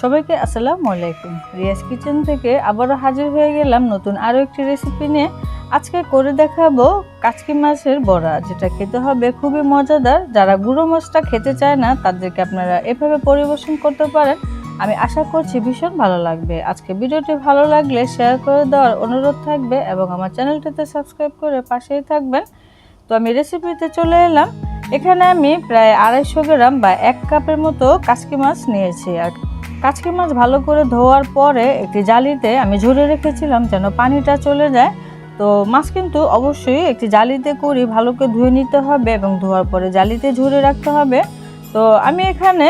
সবাইকে আসসালামু আলাইকুম। রিয়াজ কিচেন থেকে আবারও হাজির হয়ে গেলাম নতুন আরও একটি রেসিপি নিয়ে। আজকে করে দেখাবো কাচকি মাছের বড়া, যেটা খেতে হবে খুবই মজাদার। যারা গুঁড়ো মাছটা খেতে চায় না, তাদেরকে আপনারা এভাবে পরিবেশন করতে পারেন। আমি আশা করছি ভীষণ ভালো লাগবে। আজকে ভিডিওটি ভালো লাগলে শেয়ার করে দেওয়ার অনুরোধ থাকবে এবং আমার চ্যানেলটিতে সাবস্ক্রাইব করে পাশেই থাকবেন। তো আমি রেসিপিতে চলে এলাম। এখানে আমি প্রায় আড়াইশো গ্রাম বা এক কাপের মতো কাচকি মাছ নিয়েছি। আর কাচকি মাছ ভালো করে ধোয়ার পরে একটি জালিতে আমি ঝরে রেখেছিলাম যেন পানিটা চলে যায়। তো মাছ কিন্তু অবশ্যই একটি জালিতে করি ভালো করে ধুয়ে নিতে হবে এবং ধোয়ার পরে জালিতে ঝরে রাখতে হবে। তো আমি এখানে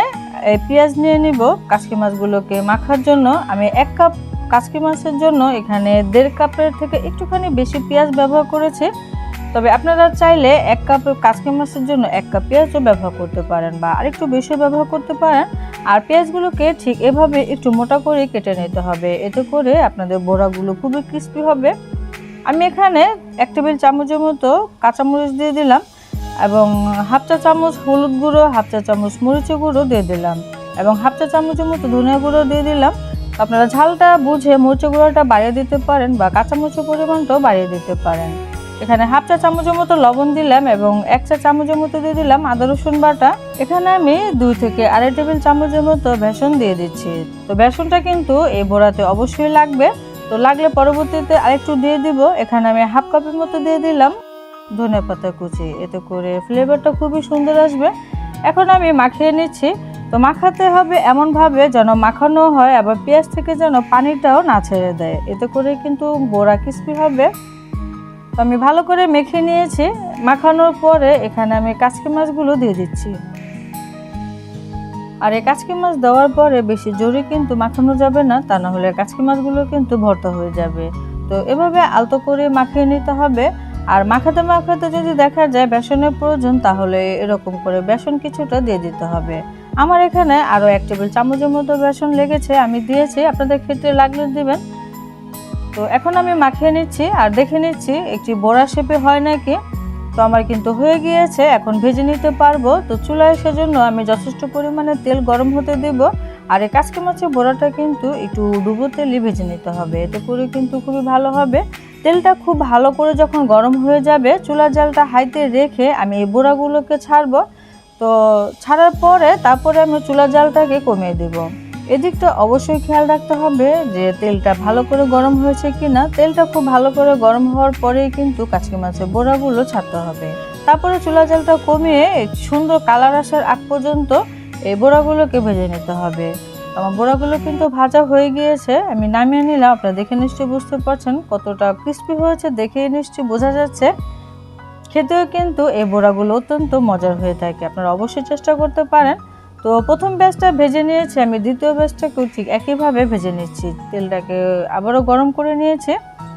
পেঁয়াজ নিয়ে নিব। কাচকি মাছগুলোকে মাখার জন্য আমি এক কাপ কাচকি মাছের জন্য এখানে দেড় কাপের থেকে একটুখানি বেশি পেঁয়াজ ব্যবহার করেছি। তবে আপনারা চাইলে এক কাপ কাচকি মাছের জন্য এক কাপ পেঁয়াজও ব্যবহার করতে পারেন বা আরেকটু বেশি ব্যবহার করতে পারেন। আর পেঁয়াজগুলোকে ঠিক এভাবে একটু মোটা করে কেটে নিতে হবে। এতে করে আপনাদের বোড়াগুলো খুবই ক্রিস্পি হবে। আমি এখানে এক টেবিল চামচের মতো কাঁচামরিচ দিয়ে দিলাম এবং হাফ চা চামচ হলুদ গুঁড়ো, হাফ চা চামচ মরিচের গুঁড়ো দিয়ে দিলাম এবং হাফ চা চামচের মতো ধনিয়া গুঁড়ো দিয়ে দিলাম। আপনারা ঝালটা বুঝে মরিচের গুঁড়োটা বাড়িয়ে দিতে পারেন বা কাঁচামরিচের পরিমাণটাও বাড়িয়ে দিতে পারেন। এখানে হাফ চা চামচের মতো লবণ দিলাম এবং এক চা চামচের মতো দিয়ে দিলাম আদা রসুন বাটা। এখানে আমি দুই থেকে আড়াই টেবিল চামচের মতো বেসন দিয়ে দিচ্ছি। তো বেসনটা কিন্তু এই বড়াতে অবশ্যই লাগবে। তো লাগলে পরবর্তীতে আরেকটু দিয়ে দিব। এখানে আমি হাফ কাপের মতো দিয়ে দিলাম ধনে পাতা কুচি। এতে করে ফ্লেভারটা খুবই সুন্দর আসবে। এখন আমি মাখিয়ে নিচ্ছি। তো মাখাতে হবে এমনভাবে যেন মাখানো হয়, আবার পেঁয়াজ থেকে যেন পানিটাও না ছেড়ে দেয়। এতে করে কিন্তু বড়া ক্রিস্পি হবে। তো আমি ভালো করে মেখে নিয়েছি। মাখানোর পরে এখানে আমি কাচকি মাছগুলো দিয়ে দিচ্ছি। আর এই কাচকি মাছ দেওয়ার পরে বেশি জোরে কিন্তু মাখানো যাবে না, তা না হলে কাচকি মাছগুলো কিন্তু ভর্তা হয়ে যাবে। তো এভাবে আলতো করে মাখিয়ে নিতে হবে। আর মাখাতে মাখাতে যদি দেখা যায় বেসনের প্রয়োজন, তাহলে এরকম করে বেসন কিছুটা দিয়ে দিতে হবে। আমার এখানে আরও এক টেবিল চামচের মতো বেসন লেগেছে, আমি দিয়েছি। আপনাদের ক্ষেত্রে লাগলে দিবেন। তো এখন আমি মাখিয়ে নিচ্ছি, আর দেখে নিচ্ছি একটি বড়া শেপে হয় নাকি। তো আমার কিন্তু হয়ে গিয়েছে, এখন ভেজে নিতে পারব। তো চুলায় সেজন্য আমি যথেষ্ট পরিমাণে তেল গরম হতে দেব, আর এই কাচকি মাছের বড়াটা কিন্তু একটু ডুবো তেলই ভেজে নিতে হবে। এতে করে কিন্তু খুবই ভালো হবে। তেলটা খুব ভালো করে যখন গরম হয়ে যাবে চুলা জালটা হাইতে রেখে আমি এই বড়াগুলোকে ছাড়বো। তো ছাড়ার পরে তারপরে আমি চুলা জালটাকে কমিয়ে দেব। এদিকটা অবশ্যই খেয়াল রাখতে হবে যে তেলটা ভালো করে গরম হয়েছে কিনা। তেলটা খুব ভালো করে গরম হওয়ার পরেই কিন্তু কাচকি মাছের বোড়াগুলো ছাড়তে হবে। তারপরে চুলা জালটা কমিয়ে সুন্দর কালার আসার আগ পর্যন্ত এই বোড়াগুলোকে ভেজে নিতে হবে। আমার বোড়াগুলো কিন্তু ভাজা হয়ে গিয়েছে, আমি নামিয়ে নিলাম। আপনারা দেখে নিশ্চয়ই বুঝতে পারছেন কতটা ক্রিস্পি হয়েছে, দেখে নিশ্চয়ই বোঝা যাচ্ছে। খেতেও কিন্তু এই বোড়াগুলো অত্যন্ত মজার হয়ে থাকে। আপনারা অবশ্যই চেষ্টা করতে পারেন। তো প্রথম ব্যাচটা ভেজে নিয়েছি, আমি দ্বিতীয় ব্যাচটাকেও ঠিক একইভাবে ভেজে নিচ্ছি। তেলটাকে আবারও গরম করে নিয়েছি।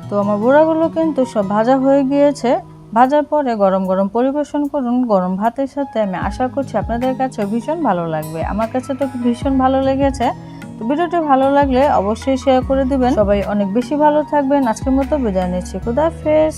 তো আমার বড়াগুলো কিন্তু সব ভাজা হয়ে গিয়েছে। ভাজার পরে গরম গরম পরিবেশন করুন, গরম ভাতের সাথে আমি আশা করছি আপনাদের কাছে ভীষণ ভালো লাগবে। আমার কাছে তো ভীষণ ভালো লেগেছে। তো ভিডিওটি ভালো লাগলে অবশ্যই শেয়ার করে দিবেন। সবাই অনেক বেশি ভালো থাকবেন। আজকের মতো বিদায় নিচ্ছি। খুদা হাফেজ।